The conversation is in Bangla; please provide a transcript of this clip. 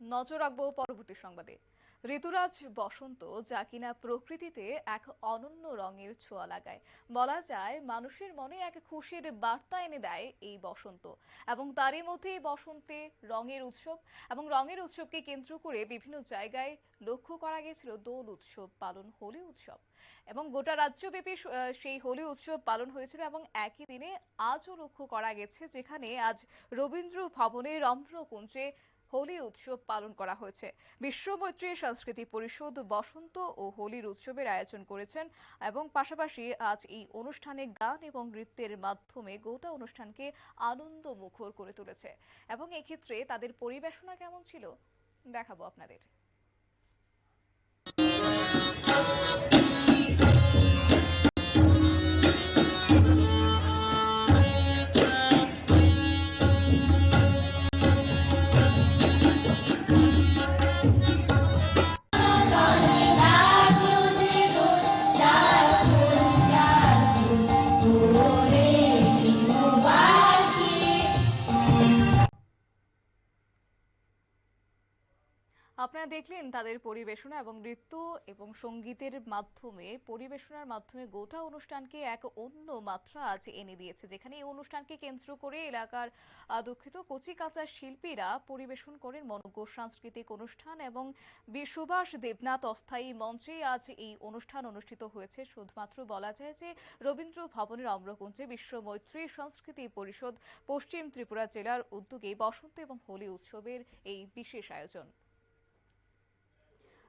নজর রাখব পরবর্তী সংবাদে। ঋতুরাজ বসন্ত, যা কিনা প্রকৃতিতে এক অনন্য রঙের ছোঁয়া লাগায়। বলা যায়, মানুষের মনে এক খুশির বার্তা এনে দেয় এই বসন্ত। এবং তারই মধ্যে বসন্তে রঙের উৎসব এবং রঙের উৎসবকে কেন্দ্র করে বিভিন্ন জায়গায় লক্ষ্য করা গেছিল দোল উৎসব পালন, হোলি উৎসব। এবং গোটা রাজ্যব্যাপী সেই হোলি উৎসব পালন হয়েছিল এবং একই দিনে আজও লক্ষ্য করা গেছে, যেখানে আজ রবীন্দ্র ভবনে রম্ভকুঞ্জে হোলি উৎসব পালন করা হয়েছে। বিশ্ব মৈত্রী সংস্কৃতি পরিষদ বসন্ত ও হোলির উৎসবের আয়োজন করেছেন এবং পাশাপাশি আজ এই অনুষ্ঠানে গান এবং নৃত্যের মাধ্যমে গোটা অনুষ্ঠানকে আনন্দ মুখর করে তুলেছে। এবং এক্ষেত্রে তাদের পরিবেশনা কেমন ছিল? দেখাবো আপনাদের। আপনারা দেখলেন তাদের পরিবেশনা এবং নৃত্য এবং সঙ্গীতের মাধ্যমে, পরিবেশনার মাধ্যমে গোটা অনুষ্ঠানকে এক অন্য মাত্রা আজ এনে দিয়েছে। যেখানে এই অনুষ্ঠানকে কেন্দ্র করে এলাকার দুঃখিত কচি কাঁচা শিল্পীরা পরিবেশন করেন মনোজ্ঞ সাংস্কৃতিক অনুষ্ঠান এবং সুভাষ দেবনাথ অস্থায়ী মঞ্চে আজ এই অনুষ্ঠান অনুষ্ঠিত হয়েছে। শুধুমাত্র বলা যায় যে রবীন্দ্র ভবনের অম্রকুঞ্জে বিশ্ব মৈত্রী সংস্কৃতি পরিষদ পশ্চিম ত্রিপুরা জেলার উদ্যোগে বসন্ত এবং হোলি উৎসবের এই বিশেষ আয়োজন।